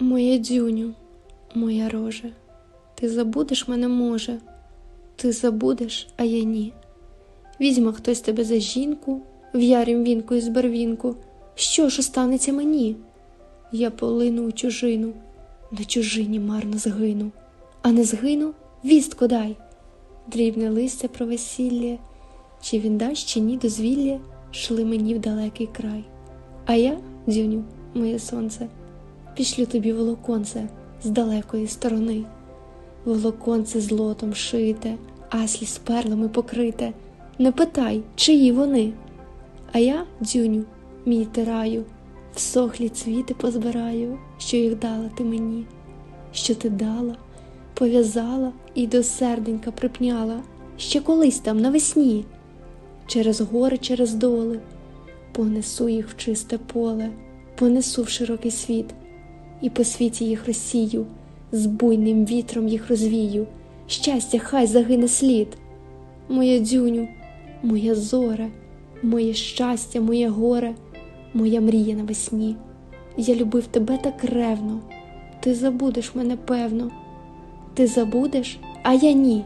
Моє дзюню, моя роже, ти забудеш мене може, ти забудеш, а я ні. Візьме хтось тебе за жінку, в ярім вінку із барвінку. Що ж останеться мені? Я полину у чужину, на чужині марно згину, а не згину, вістку дай. Дрібне листя про весілля, чи він дасть, чи ні дозвілля, шли мені в далекий край. А я, дзюню, моє сонце, пішлю тобі волоконце з далекої сторони. Волоконце злотом шите, аслі з перлами покрите. Не питай, чиї вони. А я, дзюню, мій тираю, всохлі цвіти позбираю, що їх дала ти мені, що ти дала, пов'язала і до серденька припняла, ще колись там навесні, через гори, через доли, понесу їх в чисте поле, понесу в широкий світ, і по світі їх розсію, з буйним вітром їх розвію, щастя, хай загине слід. Моя дзюню, моя зоре, моє щастя, моє горе, моя мрія навесні. Я любив тебе так ревно, ти забудеш мене певно. Ти забудеш, а я ні.